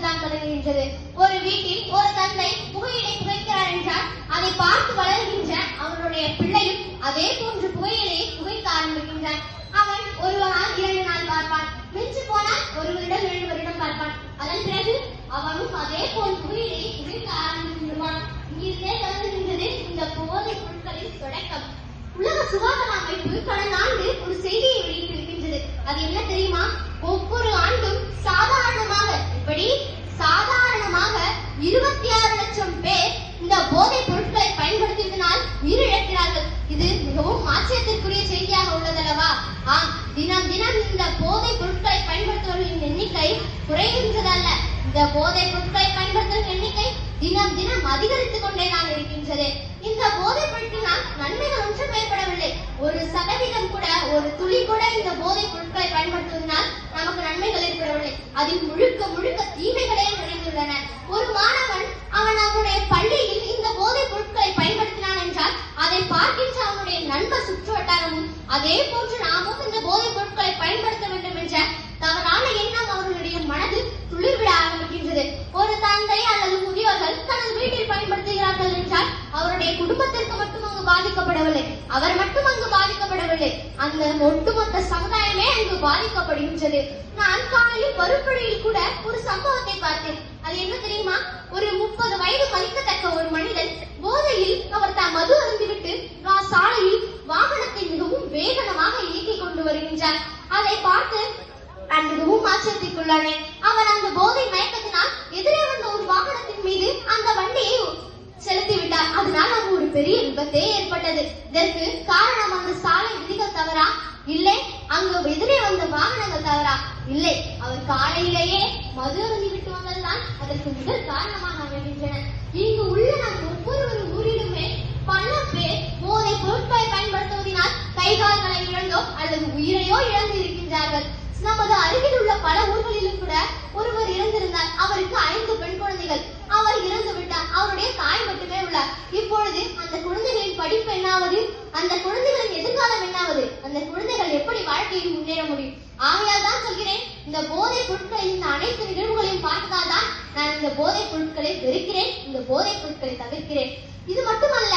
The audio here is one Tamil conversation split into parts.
இங்கிருந்துதான் தொடங்குகின்றது ஒரு வீட்டில் ஒரு தந்தை புகையிலை புகைக்கிறார் என்றால் அதை பார்த்து வளர்கின்ற அவனுடைய பிள்ளையும் அதே போன்று புகையிலையை புகைக்க ஆரம்பிக்கின்றான். அவன் ஒரு நாள் இரண்டு நாள் பார்ப்பான். மிஞ்சு போனால் ஒரு வருடம் இரண்டு வருடம் பார்ப்பான். அதன் பிறகு அவனும் அதே போல் புகையிலையை புகைக்க ஆரம்பிக்கின்றான் இங்கிருந்தே தொடங்குகின்றது இந்த போதை பொருட்களின் தொடக்கம். உலக சுகாதார அமைப்பு கடந்த ஆண்டு ஒரு செய்தியை வெளியிட்டிருக்கின்றது. அது என்ன தெரியுமா? ஒவ்வொரு ஆண்டு இருபத்தி ஆறு லட்சம் பேர் இந்த போதைப் பொருட்களை பயன்படுத்தியதனால் உயிரிழக்கிறார்கள். இது மிகவும் ஆச்சரியத்திற்குரிய செய்தியாக உள்ளதல்லவா? ஆம் தினம் தினம் இந்த போதைப் பொருட்களை பயன்படுத்துவர்களின் எண்ணிக்கை குறைகின்றதல்ல. இந்த போதைப் பொருட்களை பயன்படுத்தும் எண்ணிக்கை தினம் தினம் அதிகரித்துக் கொண்டே தான் இருக்கின்றது. இந்த போதைப் பொருட்களினால் நன்மைகள் ஒன்றும் ஏற்படவில்லை. ஒரு சதவீதம் கூட ஒரு துளி கூட இந்த போதைப் பொருட்களை பயன்படுத்துவதனால் நமக்கு நன்மைகள் ஏற்படவில்லை. அதில் முழுக்க முழுக்க தீமைகளே உள்ளன ஒரு மாணவன் அவன் அவனுடைய பள்ளியில் இந்த போதைப் பொருட்களை பயன்படுத்தினான் என்றால் அதை பார்க்கின்ற அவனுடைய நண்பர் சுற்று வட்டாரமும் அதே போன்று நாமும் இந்த போதைப் பொருட்களை பயன்படுத்த வேண்டும் என்ற தவறான எண்ணம் அவர்களுடைய மனதில் துளிர்விட ஆரம்பிக்கின்றது ஒரு தந்தை அல்லது முதியோர்கள் தனது வீட்டில் பயன்படுத்துகிறார்கள் என்றால் அவருடைய குடும்பத்திற்கு மட்டும் அங்கு பாதிக்கப்படவில்லை அவர் மட்டும் அங்கு பாதிக்கப்படவில்லை அந்த ஒட்டுமொத்த சமுதாயமே அங்கு பாதிக்கப்படுகின்றது. நான் காலையில் பருப்படியில் கூட ஒரு சம்பவத்தை பார்த்தேன். அது என்ன தெரியுமா? ஒரு முப்பது வயது மதிக்கத்தக்க ஒரு மனிதன் போதையில் அவர் தான் மது அருந்திவிட்டு சாலையில் வாகனத்தை மிகவும் வேகனமாக இயக்கிக் கொண்டு வருகின்றார். அதை பார்த்து நான் மிகவும் ஆச்சரியத்திற்குள்ளானேன். அவர் அந்த போதை மயக்கத்தினால் எதிரே வந்த ஒரு வாகனத்தின் மீது அந்த வண்டியை செலுத்தி விட்டார் அதனால் அங்கு ஒரு பெரிய விபத்தே ஏற்பட்டது. இதற்கு காரணம் அந்த சாலை விதிகள் தவறா இல்லை அங்கு எதிரே வந்த வாகனங்கள் இல்லை. அவர் காலையிலேயே மது அருந்தி விட்டு வந்ததுதான் அதற்கு முதல் காரணமாக அமைகின்றன. இங்கு உள்ள நம் ஒவ்வொரு ஊரிலுமே பல பேர் போதை பொருட்களை பயன்படுத்துவதனால் கை கால்களை இழந்தோ அல்லது உயிரையோ இழந்து இருக்கின்றார்கள் நமது அருகில் உள்ள பல ஊர்களிலும் கூட ஒருவர் இறந்திருந்தார் அவருக்கு ஐந்து பெண் குழந்தைகள். அவர் இறந்து விட்டார் அவருடைய தாய் மட்டுமே உள்ளார். இப்பொழுது அந்த குழந்தைகளின் படிப்பு என்னாவது? அந்த குழந்தைகளின் எதிர்காலம் என்னாவது? அந்த குழந்தைகள் எப்படி வாழ்க்கையில் முன்னேற முடியும்? ஆகையால் தான் சொல்கிறேன் இந்த போதைப் பொருட்களின் இந்த அனைத்து நிகழ்வுகளையும் பார்த்தால் தான் நான் இந்த போதைப் பொருட்களை வெறுக்கிறேன் இந்த போதைப் பொருட்களை தவிர்க்கிறேன். இது மட்டுமல்ல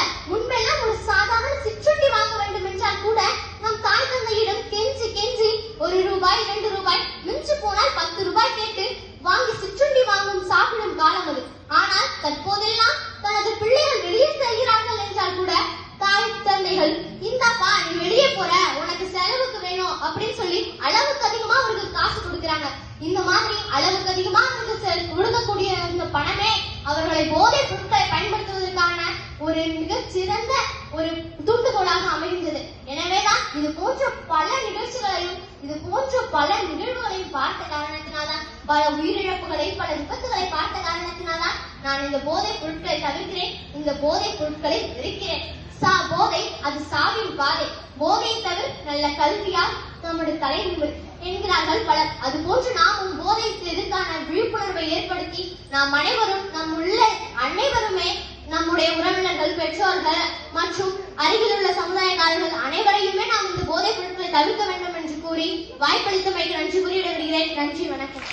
போன்ற பல நிகழ்வுகளையும் பார்த்த காரணத்தினால்தான் பல உயிரிழப்புகளை பல விபத்துகளை பார்த்த காரணத்தினால்தான் நான் இந்த போதைப் பொருட்களை தவிர்க்கிறேன் இந்த போதைப் பொருட்களை வெறுக்கிறேன். சா போதை அது சாவின் பாதை. போதை தவிர நல்ல கல்வியால் நம்முடைய தலை என்கிறார்கள் பலர். அது போன்று நாமும் போதைக்கு எதிர்க்கான விழிப்புணர்வை ஏற்படுத்தி நாம் அனைவரும் நம் உள்ள அனைவருமே நம்முடைய உறவினர்கள் பெற்றோர்கள் மற்றும் அருகில் உள்ள சமுதாயக்காரர்கள் அனைவரையுமே நாம் இந்த போதைப் பொருட்களை தவிர்க்க வேண்டும் கூறி வாய்ப்பளித்தமைக்கு நன்றி கூறி விடைபெறுகிறேன். நன்றி வணக்கம்.